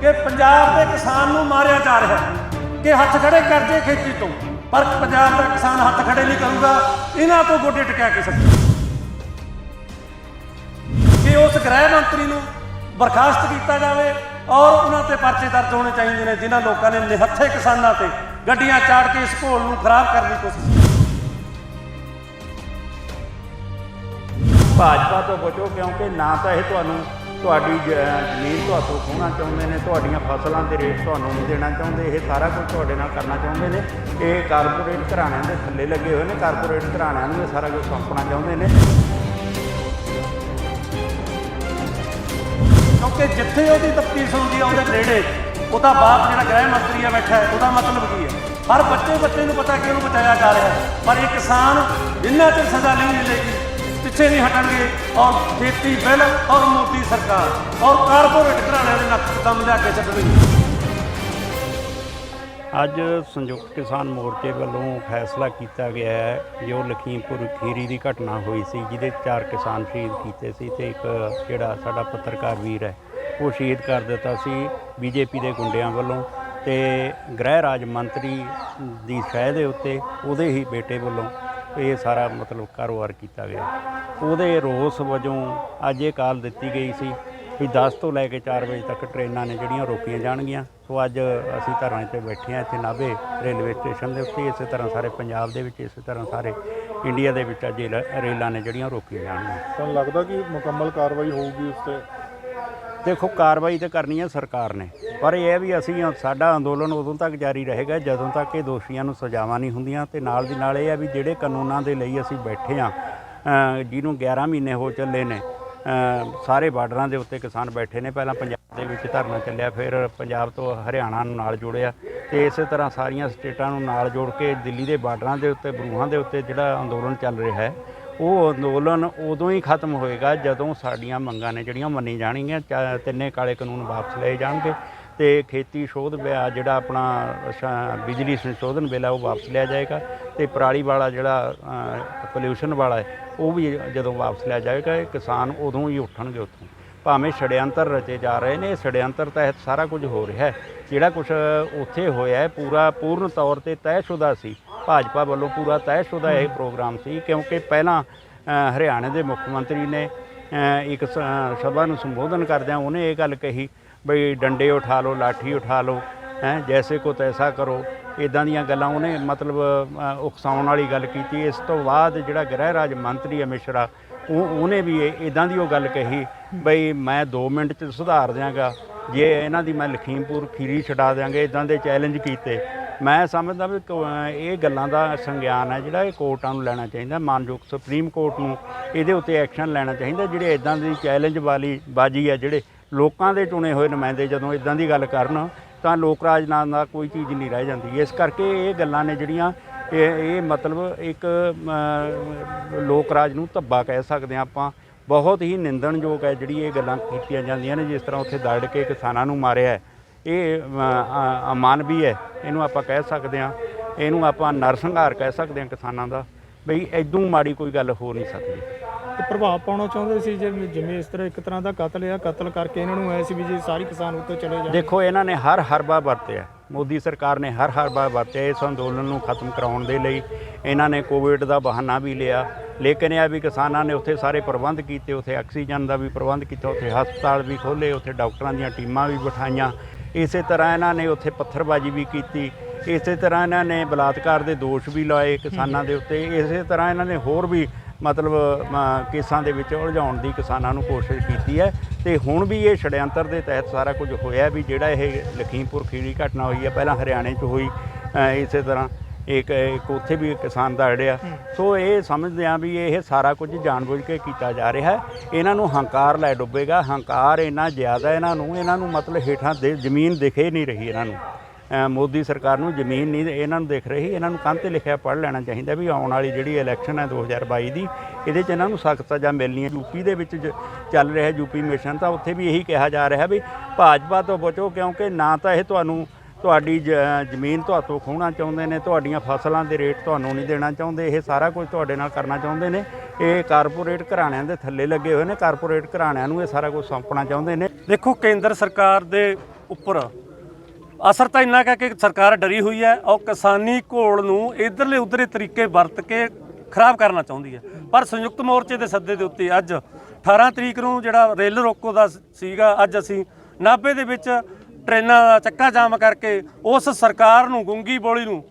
ਕਿ ਪੰਜਾਬ ਦੇ ਕਿਸਾਨ ਨੂੰ ਮਾਰਿਆ ਜਾ ਰਿਹਾ ਕਿ ਹੱਥ ਖੜੇ ਕਰ ਜੇ ਖੇਤੀ ਤੋਂ। ਪਰ ਪੰਜਾਬ ਦਾ ਕਿਸਾਨ ਹੱਥ ਖੜੇ ਨਹੀਂ ਕਰੂਗਾ, ਇਹਨਾਂ ਤੋਂ ਗੋਡੇ ਟਿਕਾ ਕੇ ਸਕਦਾ ਕਿ ਉਸ ਗ੍ਰਹਿ ਮੰਤਰੀ ਨੂੰ ਬਰਖਾਸਤ ਕੀਤਾ ਜਾਵੇ ਔਰ ਉਹਨਾਂ ਤੇ ਪਰਚੇ ਦਰਜ ਹੋਣੇ ਚਾਹੀਦੇ ਨੇ, ਜਿਨ੍ਹਾਂ ਲੋਕਾਂ ਨੇ ਨਿਹੱਥੇ ਕਿਸਾਨਾਂ ਤੇ ਗੱਡੀਆਂ ਚਾੜ ਕੇ ਇਸ ਘੋਲ ਨੂੰ ਖਰਾਬ ਕਰਨ ਦੀ ਕੋਸ਼ਿਸ਼ ਕੀਤੀ। ਭਾਜਪਾ ਤੋਂ ਬਚੋ ਕਿਉਂਕਿ ਨਾ ਤਾਂ ਇਹ ਤੁਹਾਨੂੰ ਤੁਹਾਡੀ ਜ- ਜ਼ਮੀਨ ਤੁਹਾਤੋਂ ਖੋਹਣਾ ਚਾਹੁੰਦੇ ਨੇ, ਤੁਹਾਡੀਆਂ ਫਸਲਾਂ ਦੇ ਰੇਟ ਤੁਹਾਨੂੰ ਨਹੀਂ ਦੇਣਾ ਚਾਹੁੰਦੇ, ਇਹ ਸਾਰਾ ਕੁਝ ਤੁਹਾਡੇ ਨਾਲ ਕਰਨਾ ਚਾਹੁੰਦੇ ਨੇ। ਇਹ ਕਾਰਪੋਰੇਟ ਘਰਾਣਿਆਂ ਦੇ ਥੱਲੇ ਲੱਗੇ ਹੋਏ ਨੇ, ਕਾਰਪੋਰੇਟ ਘਰਾਣਿਆਂ ਨੂੰ ਇਹ ਸਾਰਾ ਕੁਝ ਸੌਂਪਣਾ ਚਾਹੁੰਦੇ ਨੇ। ਕਿਉਂਕਿ ਜਿੱਥੇ ਉਹਦੀ ਤਫਤੀਸ਼ ਹੁੰਦੀ ਆ, ਉਹਦੇ ਨੇੜੇ, ਉਹਦਾ ਬਾਪ ਜਿਹੜਾ ਗ੍ਰਹਿ ਮੰਤਰੀ ਆ ਬੈਠਾ ਹੈ, ਉਹਦਾ ਮਤਲਬ ਕੀ ਹੈ ਹਰ ਬੱਚੇ ਬੱਚੇ ਨੂੰ ਪਤਾ ਕਿ ਉਹਨੂੰ ਬਚਾਇਆ ਜਾ ਰਿਹਾ ਹੈ। ਪਰ ਇਹ ਕਿਸਾਨ ਜਿੰਨਾ ਚਿਰ ਸਜ਼ਾ ਨਹੀਂ ਮਿਲੇਗੀ ਪਿੱਛੇ ਨਹੀਂ ਹਟਣਗੇ। ਔਰ ਖੇਤੀ ਬਿੱਲ ਔਰ ਮੋਦੀ ਸਰਕਾਰ। ਔਰ ਕਾਰਪੋਰੇਟ ਘਰਾਣਿਆਂ ਦੇ ਨੱਕ ਦਮ ਲਿਆ ਕੇ ਛੱਡਣਗੇ ਅੱਜ ਸੰਯੁਕਤ ਕਿਸਾਨ ਮੋਰਚੇ ਵੱਲੋਂ ਫੈਸਲਾ ਕੀਤਾ ਗਿਆ ਹੈ ਜੋ ਲਖੀਮਪੁਰ ਖੀਰੀ ਦੀ ਘਟਨਾ ਹੋਈ ਸੀ, ਜਿਹਦੇ ਚਾਰ ਕਿਸਾਨ ਸ਼ਹੀਦ ਕੀਤੇ ਸੀ ਤੇ ਇੱਕ ਜਿਹੜਾ ਸਾਡਾ ਪੱਤਰਕਾਰ ਵੀਰ ਹੈ, ਉਹ ਸ਼ਹੀਦ ਕਰ ਦਿੱਤਾ ਸੀ ਬੀਜੇਪੀ ਦੇ ਗੁੰਡਿਆਂ ਵੱਲੋਂ ਤੇ ਗ੍ਰਹਿ ਰਾਜ ਮੰਤਰੀ ਦੀ ਸ਼ਹਿ ਦੇ ਉੱਤੇ ਉਹਦੇ ਹੀ ਬੇਟੇ ਵੱਲੋਂ ਇਹ ਸਾਰਾ ਮਤਲਬ ਕਾਰੋਬਾਰ ਕੀਤਾ ਗਿਆ। ਉਹਦੇ ਰੋਸ ਵਜੋਂ ਅੱਜ ਇਹ ਕਾਲ ਦਿੱਤੀ ਗਈ ਸੀ ਵੀ 10 ਤੋਂ ਲੈ ਕੇ 4 ਵਜੇ ਤੱਕ ਟ੍ਰੇਨਾਂ ਨੇ ਜਿਹੜੀਆਂ ਰੋਕੀਆਂ ਜਾਣਗੀਆਂ। ਸੋ ਅੱਜ ਅਸੀਂ ਧਰਨੇ ਤੇ ਬੈਠੇ ਹਾਂ ਇੱਥੇ ਨਾਭੇ ਰੇਲਵੇ ਸਟੇਸ਼ਨ ਦੇ ਉੱਤੇ। ਇਸੇ ਤਰ੍ਹਾਂ ਸਾਰੇ ਪੰਜਾਬ ਦੇ ਵਿੱਚ ਇਸੇ ਤਰ੍ਹਾਂ ਸਾਰੇ ਇੰਡੀਆ ਦੇ ਵਿੱਚ ਅੱਜ ਰੇਲਾਂ ਨੇ ਜਿਹੜੀਆਂ ਰੋਕੀਆਂ ਜਾਣਗੀਆਂ। ਤੁਹਾਨੂੰ ਲੱਗਦਾ ਕਿ ਮੁਕੰਮਲ ਕਾਰਵਾਈ ਹੋਊਗੀ ਉਸ ਤੇ? ਦੇਖੋ ਕਾਰਵਾਈ ਤਾਂ ਕਰਨੀ ਹੈ ਸਰਕਾਰ ਨੇ। ਪਰ ਇਹ ਹੈ ਵੀ ਅਸੀਂ ਸਾਡਾ ਅੰਦੋਲਨ ਉਦੋਂ ਤੱਕ ਜਾਰੀ ਰਹੇਗਾ ਜਦੋਂ ਤੱਕ ਇਹ ਦੋਸ਼ੀਆਂ ਨੂੰ ਸਜ਼ਾਵਾਂ ਨਹੀਂ ਹੁੰਦੀਆਂ ਤੇ ਨਾਲ ਦੀ ਨਾਲ ਇਹ ਹੈ ਵੀ ਜਿਹੜੇ ਕਾਨੂੰਨਾਂ ਦੇ ਲਈ ਅਸੀਂ ਬੈਠੇ ਆ ਜਿਹਨੂੰ 11 ਮਹੀਨੇ ਹੋ ਚੱਲੇ ਨੇ ਸਾਰੇ ਬਾਰਡਰਾਂ ਦੇ ਉੱਤੇ ਕਿਸਾਨ ਬੈਠੇ ਨੇ, ਪਹਿਲਾਂ ਪੰਜਾਬ ਦੇ ਵਿੱਚ ਧਰਨਾ ਚੱਲਿਆ, ਫਿਰ ਪੰਜਾਬ ਤੋਂ ਹਰਿਆਣਾ ਨੂੰ ਨਾਲ ਜੋੜਿਆ ਤੇ ਇਸੇ ਤਰ੍ਹਾਂ ਸਾਰੀਆਂ ਸਟੇਟਾਂ ਨੂੰ ਨਾਲ ਜੋੜ ਕੇ ਦਿੱਲੀ ਦੇ ਬਾਰਡਰਾਂ ਦੇ ਉੱਤੇ, ਬਰੂਹਾਂ ਦੇ ਉੱਤੇ ਜਿਹੜਾ ਅੰਦੋਲਨ ਚੱਲ ਰਿਹਾ ਹੈ, ਉਹ ਅੰਦੋਲਨ ਉਦੋਂ ਹੀ ਖਤਮ ਹੋਏਗਾ ਜਦੋਂ ਸਾਡੀਆਂ ਮੰਗਾਂ ਨੇ ਜਿਹੜੀਆਂ ਮੰਨੀ ਜਾਣਗੀਆਂ ਚਾ- ਤਿੰਨੇ ਕਾਲੇ ਕਾਨੂੰਨ ਵਾਪਸ ਲਏ ਜਾਣਗੇ ਤੇ ਖੇਤੀ ਸ਼ੋਧ ਬਿਆ ਜਿਹੜਾ ਆਪਣਾ ਸ਼- ਬਿਜਲੀ ਸੰਸ਼ੋਧਨ ਬਿੱਲ ਹੈ ਉਹ ਵਾਪਸ ਲਿਆ ਜਾਏਗਾ ਤੇ ਪਰਾਲੀ ਵਾਲਾ ਜਿਹੜਾ ਪੋਲਿਊਸ਼ਨ ਵਾਲਾ ਉਹ ਵੀ ਜਦੋਂ ਵਾਪਸ ਲਿਆ ਜਾਏਗਾ ਕਿਸਾਨ ਉਦੋਂ ਹੀ ਉੱਠਣਗੇ ਉੱਥੋਂ। ਭਾਵੇਂ ਛੜਿਅੰਤਰ ਰਚੇ ਜਾ ਰਹੇ ਨੇ ਇਹ ਤਹਿਤ ਸਾਰਾ ਕੁਝ ਹੋ ਰਿਹਾ ਹੈ। ਜਿਹੜਾ ਕੁਝ ਉੱਥੇ ਹੋਇਆ ਹੈ ਪੂਰਾ ਪੂਰਨ ਤੌਰ ਤੇ ਤੈਅਸ਼ੁਦਾ ਸੀ। ਭਾਜਪਾ ਵੱਲੋਂ ਪੂਰਾ ਤੈਅਸ਼ੁਦਾ ਇਹ ਪ੍ਰੋਗਰਾਮ ਸੀ ਕਿਉਂਕਿ ਪਹਿਲਾਂ ਅ, ਹਰਿਆਣੇ ਦੇ ਮੁੱਖ ਮੰਤਰੀ ਨੇ ਇੱਕ ਸ- ਸਭਾ ਨੂੰ ਸੰਬੋਧਨ ਕਰਦਿਆਂ ਉਹਨੇ ਇਹ ਗੱਲ ਕਹੀ ਬਈ ਡੰਡੇ ਉਠਾ ਲਓ, ਲਾਠੀ ਉਠਾ ਲਓ, ਹੈ, ਜੈਸੇ ਕੋ ਤੈਸਾ ਕਰੋ। ਇਦਾਂ ਦੀਆਂ ਗੱਲਾਂ ਉਹਨੇ ਮਤਲਬ ਉਕਸਾਉਣ ਵਾਲੀ ਗੱਲ ਕੀਤੀ। ਇਸ ਤੋਂ ਬਾਅਦ ਜਿਹੜਾ ਗ੍ਰਹਿ ਰਾਜ ਮੰਤਰੀ ਹੈ ਮਿਸ਼ਰਾ, ਉਹ, ਉਹਨੇ ਵੀ ਇਦਾਂ ਦੀ ਉਹ ਗੱਲ ਕਹੀ, ਬਈ ਮੈਂ 2 ਮਿੰਟ ਚ ਸੁਧਾਰ ਦਿਆਂਗਾ। ਜੇ ਇਹਨਾਂ ਦੀ ਮੈਂ ਲਖੀਮਪੁਰ ਖੀਰੀ ਛਡਾ ਦਿਆਂਗੇ ਇਦਾਂ ਦੇ ਚੈਲੰਜ ਕੀਤੇ। ਮੈਂ ਸਮਝਦਾ ਵੀ ਇਹ ਗੱਲਾਂ ਦਾ ਸੰਗਿਆਨ ਹੈ ਜਿਹੜਾ ਇਹ ਕੋਰਟਾਂ ਨੂੰ ਲੈਣਾ ਚਾਹੀਦਾ, ਮਾਨਯੋਗ ਸੁਪਰੀਮ ਕੋਰਟ ਨੂੰ। ਇਹਦੇ ਉੱਤੇ ਐਕਸ਼ਨ ਲੈਣਾ ਚਾਹੀਦਾ, ਜਿਹੜੇ ਇਦਾਂ ਦੀ ਚੈਲੰਜ ਵਾਲੀ ਬਾਜੀ ਹੈ ਜਿਹੜੇ ਲੋਕਾਂ ਦੇ ਚੁਣੇ ਹੋਏ ਨੁਮਾਇੰਦੇ ਜਦੋਂ ਇਦਾਂ ਦੀ ਗੱਲ ਕਰਨ ਤਾਂ ਲੋਕ ਰਾਜ ਨਾਂ ਦਾ ਕੋਈ ਚੀਜ਼ ਨਹੀਂ ਰਹਿ ਜਾਂਦੀ। ਇਸ ਕਰਕੇ ਇਹ ਗੱਲਾਂ ਨੇ ਜਿਹੜੀਆਂ ਇਹ ਇਹ ਮਤਲਬ ਇੱਕ ਲੋਕ ਰਾਜ ਨੂੰ ਧੱਬਾ ਕਹਿ ਸਕਦੇ ਹਾਂ ਆਪਾਂ। ਬਹੁਤ ਹੀ ਨਿੰਦਣਯੋਗ ਹੈ ਜਿਹੜੀ ਇਹ ਗੱਲਾਂ ਕੀਤੀਆਂ ਜਾਂਦੀਆਂ ਨੇ ਜਿਸ ਤਰ੍ਹਾਂ ਉੱਥੇ ਦੜ ਕੇ ਕਿਸਾਨਾਂ ਨੂੰ ਮਾਰਿਆ ਹੈ। ਇਹ ਅ, ਅ, ਅਮਾਨਵੀ ਹੈ ਇਹਨੂੰ ਆਪਾਂ ਕਹਿ ਸਕਦੇ ਹਾਂ। ਇਹਨੂੰ ਆਪਾਂ ਨਰਸੰਹਾਰ ਕਹਿ ਸਕਦੇ ਹਾਂ ਕਿਸਾਨਾਂ ਦਾ। ਬਈ ਐਦੋਂ ਮਾੜੀ ਕੋਈ ਗੱਲ ਹੋ ਨਹੀਂ ਸਕਦੀ। ਪ੍ਰਭਾਵ ਪਾਉਣਾ ਚਾਹੁੰਦੇ ਸੀ ਜਿਵੇਂ ਜਿਵੇਂ ਇਸ ਤਰ੍ਹਾਂ ਇੱਕ ਤਰ੍ਹਾਂ ਦਾ ਕਤਲ ਆ, ਕਤਲ ਕਰਕੇ ਇਹਨਾਂ ਨੂੰ ਐ ਸੀ ਵੀ ਜੇ ਸਾਰੀ ਕਿਸਾਨ ਉੱਤੇ ਚਲੇ ਜਾਣ। ਦੇਖੋ, ਇਹਨਾਂ ਨੇ ਹਰ ਹਰਬਾ ਵਰਤਿਆ। ਮੋਦੀ ਸਰਕਾਰ ਨੇ ਹਰ ਹਰਬਾ ਵਰਤਿਆ ਇਸ ਅੰਦੋਲਨ ਨੂੰ ਖਤਮ ਕਰਾਉਣ ਦੇ ਲਈ। ਇਹਨਾਂ ਨੇ ਕੋਵਿਡ ਦਾ ਬਹਾਨਾ ਵੀ ਲਿਆ। ਲੇਕਿਨ ਇਹ ਆ ਵੀ ਕਿਸਾਨਾਂ ਨੇ ਉੱਥੇ ਸਾਰੇ ਪ੍ਰਬੰਧ ਕੀਤੇ, ਉੱਥੇ ਆਕਸੀਜਨ ਦਾ ਵੀ ਪ੍ਰਬੰਧ ਕੀਤਾ, ਉੱਥੇ ਹਸਪਤਾਲ ਵੀ ਖੋਲੇ ਉੱਥੇ ਡਾਕਟਰਾਂ ਦੀਆਂ ਟੀਮਾਂ ਵੀ ਬਿਠਾਈਆਂ। ਇਸੇ ਤਰ੍ਹਾਂ ਇਹਨਾਂ ਨੇ ਉੱਥੇ ਪੱਥਰਬਾਜ਼ੀ ਵੀ ਕੀਤੀ। ਇਸੇ ਤਰ੍ਹਾਂ ਇਹਨਾਂ ਨੇ ਬਲਾਤਕਾਰ ਦੇ ਦੋਸ਼ ਵੀ ਲਾਏ ਕਿਸਾਨਾਂ ਦੇ ਉੱਤੇ। ਇਸੇ ਤਰ੍ਹਾਂ ਇਹਨਾਂ ਨੇ ਹੋਰ ਵੀ ਮਤਲਬ ਕੇਸਾਂ ਦੇ ਵਿੱਚ ਉਲਝਾਉਣ ਦੀ ਕਿਸਾਨਾਂ ਨੂੰ ਕੋਸ਼ਿਸ਼ ਕੀਤੀ ਹੈ। ਤੇ ਹੁਣ ਵੀ ਇਹ ਛੜਿਅੰਤਰ ਦੇ ਤਹਿਤ ਸਾਰਾ ਕੁਝ ਹੋਇਆ ਵੀ ਜਿਹੜਾ ਇਹ ਲਖੀਮਪੁਰ ਖੀਰੀ ਘਟਨਾ ਹੋਈ ਹੈ ਪਹਿਲਾਂ ਹਰਿਆਣੇ 'ਚ ਹੋਈ ਇਸੇ ਤਰ੍ਹਾਂ ਇੱਕ ਇੱਕ ਉੱਥੇ ਵੀ ਕਿਸਾਨ ਦਾ ਅੜਿਆ। ਸੋ ਇਹ ਸਮਝਦੇ ਆ ਵੀ ਇਹ ਸਾਰਾ ਕੁਝ ਜਾਣਬੁੱਝ ਕੇ ਕੀਤਾ ਜਾ ਰਿਹਾ ਹੈ। ਇਹਨਾਂ ਨੂੰ ਹੰਕਾਰ ਲੈ ਡੁੱਬੇਗਾ। ਹੰਕਾਰ ਇੰਨਾ ਜ਼ਿਆਦਾ ਇਹਨਾਂ ਨੂੰ ਇਹਨਾਂ ਨੂੰ ਮਤਲਬ ਹੇਠਾਂ ਦੇ ਜ਼ਮੀਨ ਦਿਖੇ ਨਹੀਂ ਰਹੀ ਇਹਨਾਂ ਨੂੰ। ਮੋਦੀ ਸਰਕਾਰ ਨੂੰ ਜ਼ਮੀਨ ਨਹੀਂ, ਇਹਨਾਂ ਨੂੰ ਦਿਖ ਰਹੀ, ਇਹਨਾਂ ਨੂੰ ਕੰਧ ਤੇ ਲਿਖਿਆ ਪੜ੍ਹ ਲੈਣਾ ਚਾਹੀਦਾ ਵੀ ਆਉਣ ਵਾਲੀ ਜਿਹੜੀ ਇਲੈਕਸ਼ਨ ਹੈ 2022 ਦੀ, ਇਹਦੇ 'ਚ ਇਹਨਾਂ ਨੂੰ ਸਖਤ ਸਜ਼ਾ ਮਿਲਣੀ ਹੈ ਯੂਪੀ ਦੇ ਵਿੱਚ ਜ- ਚੱਲ ਰਿਹਾ ਯੂਪੀ ਮਿਸ਼ਨ, ਤਾਂ ਉੱਥੇ ਵੀ ਇਹੀ ਕਿਹਾ ਜਾ ਰਿਹਾ ਵੀ ਭਾਜਪਾ ਤੋਂ ਬਚੋ, ਕਿਉਂਕਿ ਨਾ ਤਾਂ ਇਹ ਤੁਹਾਨੂੰ ਤੁਹਾਡੀ ਜ- ਜ਼ਮੀਨ ਤੁਹਾਤੋਂ ਖੋਹਣਾ ਚਾਹੁੰਦੇ ਨੇ, ਤੁਹਾਡੀਆਂ ਫਸਲਾਂ ਦੇ ਰੇਟ ਤੁਹਾਨੂੰ ਨਹੀਂ ਦੇਣਾ ਚਾਹੁੰਦੇ, ਇਹ ਸਾਰਾ ਕੁਝ ਤੁਹਾਡੇ ਨਾਲ ਕਰਨਾ ਚਾਹੁੰਦੇ ਨੇ। ਇਹ ਕਾਰਪੋਰੇਟ ਘਰਾਣਿਆਂ ਦੇ ਥੱਲੇ ਲੱਗੇ ਹੋਏ ਨੇ, ਕਾਰਪੋਰੇਟ ਘਰਾਣਿਆਂ ਨੂੰ ਇਹ ਸਾਰਾ ਕੁਝ ਸੌਂਪਣਾ ਚਾਹੁੰਦੇ ਨੇ। ਦੇਖੋ, ਕੇਂਦਰ ਸਰਕਾਰ ਦੇ ਉੱਪਰ ਅਸਰ ਤਾਂ ਇੰਨਾ ਕੁ ਕਿ ਸਰਕਾਰ ਡਰੀ ਹੋਈ ਹੈ ਔਰ ਕਿਸਾਨੀ ਘੋਲ ਨੂੰ ਇਧਰਲੇ ਉਧਰੇ ਤਰੀਕੇ ਵਰਤ ਕੇ ਖਰਾਬ ਕਰਨਾ ਚਾਹੁੰਦੀ ਹੈ। ਪਰ ਸੰਯੁਕਤ ਮੋਰਚੇ ਦੇ ਸੱਦੇ ਦੇ ਉੱਤੇ ਅੱਜ 18 ਤਰੀਕ ਨੂੰ ਜਿਹੜਾ ਰੇਲ ਰੋਕੋ ਦਾ ਸੀਗਾ, ਅੱਜ ਅਸੀਂ ਨਾਭੇ ਦੇ ਵਿੱਚ ਟ੍ਰੇਨਾਂ ਦਾ ਚੱਕਾ ਜਾਮ ਕਰਕੇ ਉਸ ਸਰਕਾਰ ਨੂੰ, ਗੁੰਗੀ ਬੋਲੀ ਨੂੰ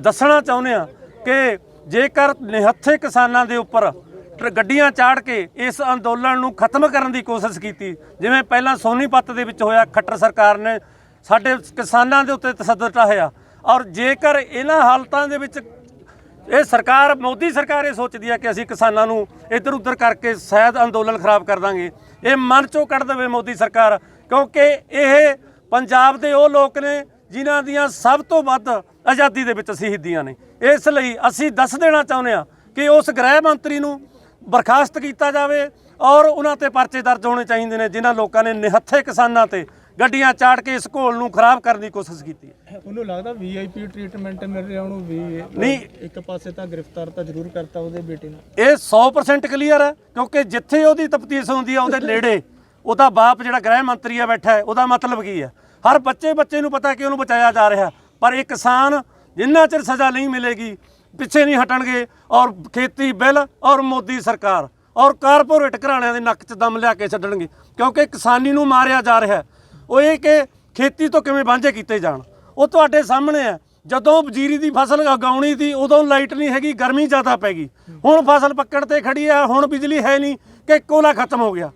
ਦੱਸਣਾ ਚਾਹੁੰਦੇ ਆ ਕਿ ਜੇਕਰ ਨਿਹੱਥੇ ਕਿਸਾਨਾਂ ਦੇ ਉੱਪਰ ਟਰ- ਗੱਡੀਆਂ ਚਾੜ ਕੇ ਇਸ ਅੰਦੋਲਨ ਨੂੰ ਖਤਮ ਕਰਨ ਦੀ ਕੋਸ਼ਿਸ਼ ਕੀਤੀ, ਜਿਵੇਂ ਪਹਿਲਾਂ ਸੋਨੀਪਤ ਦੇ ਵਿੱਚ ਹੋਇਆ, ਖੱਟਰ ਸਰਕਾਰ ਨੇ ਸਾਡੇ ਕਿਸਾਨਾਂ ਦੇ ਉੱਤੇ ਤਸੱਦਦ ਢਾਹਿਆ ਔਰ ਜੇਕਰ ਇਹਨਾਂ ਹਾਲਤਾਂ ਦੇ ਵਿੱਚ ਇਹ ਸਰਕਾਰ, ਮੋਦੀ ਸਰਕਾਰ ਇਹ ਸੋਚਦੀ ਹੈ ਕਿ ਅਸੀਂ ਕਿਸਾਨਾਂ ਨੂੰ ਇੱਧਰ ਉੱਧਰ ਕਰਕੇ ਸ਼ਾਇਦ ਅੰਦੋਲਨ ਖਰਾਬ ਕਰ ਦਾਂਗੇ। ਇਹ ਮਨ ਚੋਂ ਕੱਢ ਦੇਵੇ ਮੋਦੀ ਸਰਕਾਰ, ਕਿਉਂਕਿ ਇਹ ਪੰਜਾਬ ਦੇ ਉਹ ਲੋਕ ਨੇ ਜਿਨ੍ਹਾਂ ਦੀਆਂ ਸਭ ਤੋਂ ਵੱਧ ਆਜ਼ਾਦੀ ਦੇ ਵਿੱਚ ਸ਼ਹੀਦੀਆਂ ਨੇ। ਇਸ ਲਈ ਅਸੀਂ ਦੱਸ ਦੇਣਾ ਚਾਹੁੰਦੇ ਹਾਂ ਕਿ ਉਸ ਗ੍ਰਹਿ ਮੰਤਰੀ ਨੂੰ ਬਰਖਾਸਤ ਕੀਤਾ ਜਾਵੇ ਔਰ ਉਹਨਾਂ ਤੇ ਪਰਚੇ ਦਰਜ ਹੋਣੇ ਚਾਹੀਦੇ ਨੇ, ਜਿਨ੍ਹਾਂ ਲੋਕਾਂ ਨੇ ਨਿਹੱਥੇ ਕਿਸਾਨਾਂ ਤੇ ਗੱਡੀਆਂ ਚਾੜ ਕੇ ਇਸ ਘੋਲ ਨੂੰ ਖਰਾਬ ਕਰਨ ਦੀ ਕੋਸ਼ਿਸ਼ ਕੀਤੀ। ਹੈ ਉਹਨੂੰ ਲੱਗਦਾ ਵੀਆਈਪੀ ਟ੍ਰੀਟਮੈਂਟ ਮਿਲ ਰਿਹਾ ਉਹਨੂੰ ਵੀ ਨਹੀਂ। ਇੱਕ ਪਾਸੇ ਤਾਂ ਗ੍ਰਿਫਤਾਰ ਤਾਂ ਜ਼ਰੂਰ ਕਰਤਾ ਉਹਦੇ ਬੇਟੇ ਨੂੰ। ਇਹ 100% ਕਲੀਅਰ ਹੈ ਕਿਉਂਕਿ ਜਿੱਥੇ ਉਹਦੀ ਤਫਤੀਸ਼ ਹੁੰਦੀ ਹੈ ਉਹਦੇ ਨੇੜੇ ਉਹਦਾ ਬਾਪ ਜਿਹੜਾ ਗ੍ਰਹਿ ਮੰਤਰੀ ਆ ਬੈਠਾ ਹੈ ਉਹਦਾ ਮਤਲਬ ਕੀ ਹੈ? ਹਰ ਬੱਚੇ ਬੱਚੇ ਨੂੰ ਪਤਾ ਕਿ ਉਹਨੂੰ ਬਚਾਇਆ ਜਾ ਰਿਹਾ ਪਰ ਇਹ ਕਿਸਾਨ ਜਿੰਨਾ ਚਿਰ ਸਜ਼ਾ ਨਹੀਂ ਮਿਲੇਗੀ ਪਿੱਛੇ ਨਹੀਂ ਹਟਣਗੇ ਔਰ ਖੇਤੀ ਬਿੱਲ ਔਰ ਮੋਦੀ ਸਰਕਾਰ ਔਰ ਕਾਰਪੋਰੇਟ ਘਰਾਣਿਆਂ ਦੇ ਨੱਕ 'ਚ ਦਮ ਲਿਆ ਕੇ ਛੱਡਣਗੇ ਕਿਉਂਕਿ ਕਿਸਾਨੀ ਨੂੰ ਮਾਰਿਆ ਜਾ ਰਿਹਾ ਹੈ। ਉਹ ਇਹ ਕਿ ਖੇਤੀ ਤੋਂ ਕਿਵੇਂ ਵਾਂਝੇ ਕੀਤੇ ਜਾਣ। ਉਹ ਤੁਹਾਡੇ ਸਾਹਮਣੇ ਹੈ। ਜਦੋਂ ਜੀਰੀ ਦੀ ਫਸਲ ਉਗਾਉਣੀ ਸੀ, ਉਦੋਂ ਲਾਈਟ ਨਹੀਂ ਹੈਗੀ, ਗਰਮੀ ਜ਼ਿਆਦਾ ਪੈ ਗਈ। ਹੁਣ ਫਸਲ ਪੱਕਣ ਤੇ ਖੜੀ ਆ ਹੁਣ ਬਿਜਲੀ ਹੈ ਨਹੀਂ ਕਿ ਕੋਲਾ ਖਤਮ ਹੋ ਗਿਆ।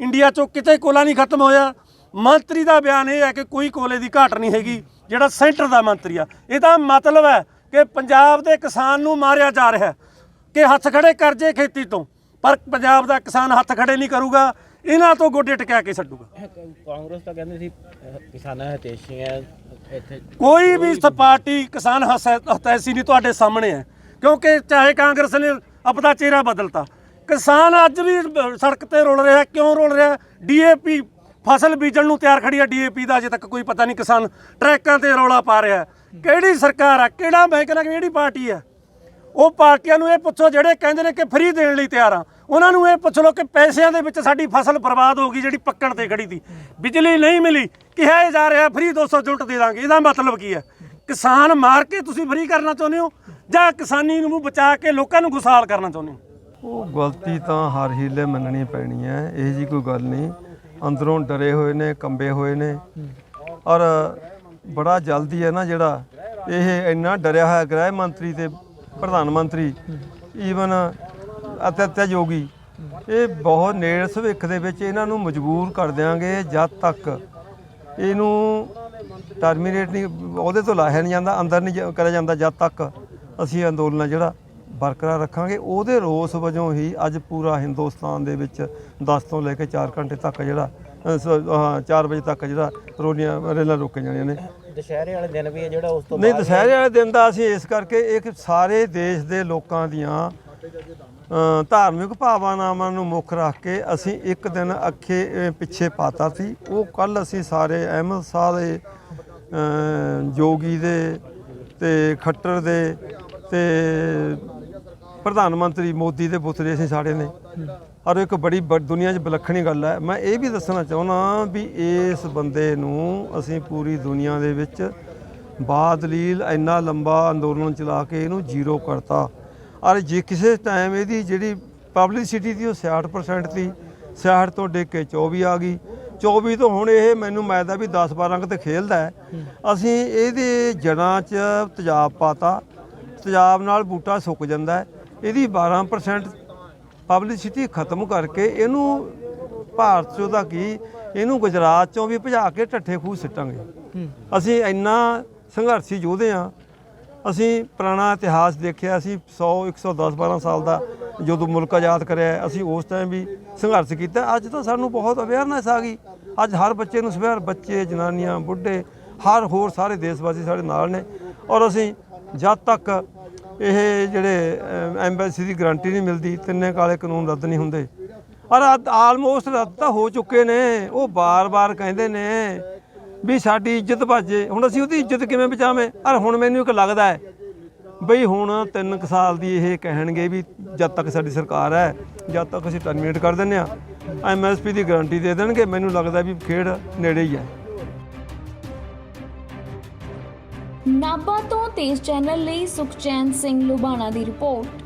ਇੰਡੀਆ 'ਚੋਂ ਕਿਤੇ ਕੋਲਾ ਨਹੀਂ ਖਤਮ ਹੋਇਆ। ਮੰਤਰੀ ਦਾ ਬਿਆਨ ਇਹ ਹੈ ਕਿ ਕੋਈ ਕੋਲੇ ਦੀ ਘਾਟ ਨਹੀਂ ਹੈਗੀ, ਜਿਹੜਾ ਸੈਂਟਰ ਦਾ ਮੰਤਰੀ ਆ। ਇਹਦਾ ਮਤਲਬ ਹੈ ਕਿ ਪੰਜਾਬ ਦੇ ਕਿਸਾਨ ਨੂੰ ਮਾਰਿਆ ਜਾ ਰਿਹਾ ਕਿ ਹੱਥ ਖੜੇ ਕਰ ਜੇ ਖੇਤੀ ਤੋਂ। ਪਰ ਪੰਜਾਬ ਦਾ ਕਿਸਾਨ ਹੱਥ ਖੜੇ ਨਹੀਂ ਕਰੂਗਾ। ਇਹਨਾਂ ਤੋਂ ਗੋਡੇ ਟਕਿਆ ਕੇ ਛੱਡੂਗਾ। ਕਾਂਗਰਸ ਤਾਂ ਕਹਿੰਦੇ ਸੀ ਕਿਸਾਨਾਂ ਹਤੇਸ਼ੀ ਹੈ ਇੱਥੇ ਕੋਈ ਵੀ ਪਾਰਟੀ ਕਿਸਾਨ ਹਤੈਸ਼ੀ ਨਹੀਂ ਤੁਹਾਡੇ ਸਾਹਮਣੇ ਹੈ। ਕਿਉਂਕਿ ਚਾਹੇ ਕਾਂਗਰਸ ਨੇ ਆਪਣਾ ਚਿਹਰਾ ਬਦਲਤਾ। ਕਿਸਾਨ ਅੱਜ ਵੀ ਸੜਕ ਤੇ ਰੁਲ ਰਿਹਾ ਕਿਉਂ ਰੁਲ ਰਿਹਾ? ਡੀਏਪੀ ਫਸਲ ਬੀਜਣ ਨੂੰ ਤਿਆਰ ਖੜੀ ਹੈ ਡੀਏਪੀ ਦਾ ਅਜੇ ਤੱਕ ਕੋਈ ਪਤਾ ਨਹੀਂ ਕਿਸਾਨ ਟਰੈਕਾਂ ਤੇ ਰੌਲਾ ਪਾ ਰਿਹਾ। ਕਿਹੜੀ ਸਰਕਾਰ ਆ ਕਿਹੜਾ ਬੈਂਕ ਨਾਲ ਕਿਹੜੀ ਪਾਰਟੀ ਹੈ? ਉਹ ਪਾਰਟੀਆਂ ਨੂੰ ਇਹ ਪੁੱਛੋ ਜਿਹੜੇ ਕਹਿੰਦੇ ਨੇ ਕਿ ਫ੍ਰੀ ਦੇਣ ਲਈ ਤਿਆਰ ਆ। ਉਹਨਾਂ ਨੂੰ ਇਹ ਪੁੱਛ ਲਓ ਕਿ ਪੈਸਿਆਂ ਦੇ ਵਿੱਚ ਸਾਡੀ ਫਸਲ ਬਰਬਾਦ ਹੋ ਗਈ ਜਿਹੜੀ ਪੱਕਣ ਤੇ ਖੜੀ ਸੀ। ਬਿਜਲੀ ਨਹੀਂ ਮਿਲੀ, ਕਿਹਾ ਜਾ ਰਿਹਾ, ਫ੍ਰੀ 200 ਯੂਨਿਟ ਦੇ ਦਾਂਗੇ। ਇਹਦਾ ਮਤਲਬ ਕੀ ਹੈ? ਕਿਸਾਨ ਮਾਰ ਕੇ ਤੁਸੀਂ ਫ੍ਰੀ ਕਰਨਾ ਚਾਹੁੰਦੇ ਹੋ ਜਾਂ ਕਿਸਾਨੀ ਨੂੰ ਬਚਾ ਕੇ ਲੋਕਾਂ ਨੂੰ ਗੁਸਾਲ ਕਰਨਾ ਚਾਹੁੰਦੇ ਹੋ? ਉਹ ਗਲਤੀ ਤਾਂ ਹਰ ਹੀਲੇ ਮੰਨਣੀ ਪੈਣੀ ਹੈ। ਇਹ ਜੀ ਕੋਈ ਗੱਲ ਨਹੀਂ। ਅੰਦਰੋਂ ਡਰੇ ਹੋਏ ਨੇ, ਕੰਬੇ ਹੋਏ ਨੇ। ਔਰ ਬੜਾ ਜਲਦੀ ਹੈ ਨਾ ਜਿਹੜਾ ਇਹ ਇੰਨਾ ਡਰਿਆ ਹੋਇਆ ਗ੍ਰਹਿ ਮੰਤਰੀ ਤੇ ਪ੍ਰਧਾਨ ਮੰਤਰੀ ਈਵਨ ਅਤਿਅਤ ਯੋਗੀ ਇਹ ਬਹੁਤ ਨੇੜ ਭਵਿੱਖ ਦੇ ਵਿੱਚ ਇਹਨਾਂ ਨੂੰ ਮਜਬੂਰ ਕਰ ਦਿਆਂਗੇ ਜਦ ਤੱਕ ਇਹਨੂੰ ਟਰਮੀਨੇਟ ਨਹੀਂ ਉਹਦੇ ਤੋਂ ਲਾਹਿਆ ਨਹੀਂ ਜਾਂਦਾ ਅੰਦਰ ਨਹੀਂ ਕਰਿਆ ਜਾਂਦਾ ਜਦ ਤੱਕ ਅਸੀਂ ਅੰਦੋਲਨ ਜਿਹੜਾ ਬਰਕਰਾਰ ਰੱਖਾਂਗੇ। ਉਹਦੇ ਰੋਸ ਵਜੋਂ ਹੀ ਅੱਜ ਪੂਰਾ ਹਿੰਦੁਸਤਾਨ ਦੇ ਵਿੱਚ 10 ਤੋਂ ਲੈ ਕੇ 4 ਘੰਟੇ ਤੱਕ ਜਿਹੜਾ ਹਾਂ 4 ਵਜੇ ਤੱਕ ਜਿਹੜਾ ਰੋਲੀਆਂ ਰੇਲਾਂ ਰੋਕੇ ਜਾਣੀਆਂ ਨੇ। ਦੁਸ਼ਹਿਰੇ ਵਾਲੇ ਦਿਨ ਵੀ ਹੈ ਜਿਹੜਾ ਉਸ ਤੋਂ ਨਹੀਂ ਦੁਸਹਿਰੇ ਵਾਲੇ ਦਿਨ ਦਾ ਅਸੀਂ ਇਸ ਕਰਕੇ ਇੱਕ ਸਾਰੇ ਦੇਸ਼ ਦੇ ਲੋਕਾਂ ਦੀਆਂ ਧਾਰਮਿਕ ਭਾਵਨਾਵਾਂ ਨੂੰ ਮੁੱਖ ਰੱਖ ਕੇ ਅਸੀਂ ਇੱਕ ਦਿਨ ਅੱਖੇ ਪਿੱਛੇ ਪਾਤਾ ਸੀ। ਉਹ ਕੱਲ ਅਸੀਂ ਸਾਰੇ ਅਹਿਮਦ ਸ਼ਾਹ ਦੇ ਜੋਗੀ ਦੇ ਤੇ ਖੱਟਰ ਦੇ ਤੇ ਪ੍ਰਧਾਨ ਮੰਤਰੀ ਮੋਦੀ ਦੇ ਪੁੱਤਰੇ ਅਸੀਂ ਸਾਡੇ ਨੇ। ਔਰ ਇੱਕ ਬੜੀ ਬ- ਦੁਨੀਆ 'ਚ ਵਿਲੱਖਣੀ ਗੱਲ ਹੈ। ਮੈਂ ਇਹ ਵੀ ਦੱਸਣਾ ਚਾਹੁੰਦਾ ਵੀ ਇਸ ਬੰਦੇ ਨੂੰ ਅਸੀਂ ਪੂਰੀ ਦੁਨੀਆ ਦੇ ਵਿੱਚ ਬਾਦਲੀਲ ਇੰਨਾ ਲੰਬਾ ਅੰਦੋਲਨ ਚਲਾ ਕੇ ਇਹਨੂੰ ਜ਼ੀਰੋ ਕਰਤਾ। ਔਰ ਜੇ ਕਿਸੇ ਟਾਈਮ ਇਹਦੀ ਜਿਹੜੀ ਪਬਲਿਸਿਟੀ ਦੀ ਉਹ 66% ਸੀ 66 ਤੋਂ ਡਿੱਗ ਕੇ 24 ਆ ਗਈ। 24 ਤੋਂ ਹੁਣ ਇਹ ਮੈਨੂੰ ਮੈਦਾ ਵੀ 10 12 ਤੇ ਖੇਲਦਾ ਅਸੀਂ ਇਹਦੇ ਜੜਾਂ 'ਚ ਤੇਜ਼ਾਬ ਪਾਤਾ ਤੇਜ਼ਾਬ ਨਾਲ ਬੂਟਾ ਸੁੱਕ ਜਾਂਦਾ ਇਹਦੀ 12% ਪਬਲਿਸਿਟੀ ਖਤਮ ਕਰਕੇ ਇਹਨੂੰ ਭਾਰਤ ਚੋਂ ਦਾ ਕੀ ਇਹਨੂੰ ਗੁਜਰਾਤ ਚੋਂ ਵੀ ਭਜਾ ਕੇ ਠੱਠੇ ਖੂਹ ਸਿੱਟਾਂਗੇ। ਅਸੀਂ ਇੰਨਾ ਸੰਘਰਸ਼ੀ ਯੋਧੇ ਆ ਅਸੀਂ ਪੁਰਾਣਾ ਇਤਿਹਾਸ ਦੇਖਿਆ ਅਸੀਂ 100 110 12 ਸਾਲ ਦਾ ਜਦੋਂ ਮੁਲਕ ਆਜ਼ਾਦ ਕਰਿਆ, ਅਸੀਂ ਉਸ ਟਾਈਮ ਵੀ ਸੰਘਰਸ਼ ਕੀਤਾ। ਅੱਜ ਤਾਂ ਸਾਨੂੰ ਬਹੁਤ ਅਵੇਅਰਨੈਸ ਆ ਗਈ। ਅੱਜ ਹਰ ਬੱਚੇ ਨੂੰ ਸਵੇਰ ਬੱਚੇ, ਜਨਾਨੀਆਂ, ਬੁੱਢੇ, ਹਰ ਹੋਰ ਸਾਰੇ ਦੇਸ਼ ਵਾਸੀ ਸਾਡੇ ਨਾਲ ਨੇ। ਔਰ ਅਸੀਂ ਜਦ ਤੱਕ ਇਹ ਜਿਹੜੇ ਐਮਬੈਸੀ ਦੀ ਗਾਰੰਟੀ ਨਹੀਂ ਮਿਲਦੀ, ਤਿੰਨੇ ਕਾਲੇ ਕਾਨੂੰਨ ਰੱਦ ਨਹੀਂ ਹੁੰਦੇ। ਔਰ ਆਲਮੋਸਟ ਰੱਦ ਤਾਂ ਹੋ ਚੁੱਕੇ ਨੇ। ਉਹ ਬਾਰ-ਬਾਰ ਕਹਿੰਦੇ ਨੇ ਵੀ ਸਾਡੀ ਇੱਜ਼ਤ ਭੱਜੇ ਹੁਣ ਅਸੀਂ ਉਹਦੀ ਇੱਜ਼ਤ ਕਿਵੇਂ ਬਚਾਵੇਂ? ਅਰ ਹੁਣ ਮੈਨੂੰ ਇੱਕ ਲੱਗਦਾ ਹੈ ਬਈ ਹੁਣ ਤਿੰਨ ਕੁ ਸਾਲ ਦੀ ਇਹ ਕਹਿਣਗੇ ਵੀ ਜਦ ਤੱਕ ਸਾਡੀ ਸਰਕਾਰ ਹੈ, ਜਦ ਤੱਕ ਅਸੀਂ ਟਰਮੀਨੇਟ ਕਰ ਦਿੰਨੇ ਆ ਐਮਐਸਪੀ ਦੀ ਗਾਰੰਟੀ ਦੇ ਦੇਣਗੇ, ਮੈਨੂੰ ਲੱਗਦਾ ਵੀ ਖੇਡ ਨੇੜੇ ਹੀ ਹੈ। ਨਾਬਾ ਤੋਂ ਤੇਜ਼ ਚੈਨਲ ਲਈ ਸੁਖਚੈਨ ਸਿੰਘ ਲੁਬਾਣਾ ਦੀ ਰਿਪੋਰਟ।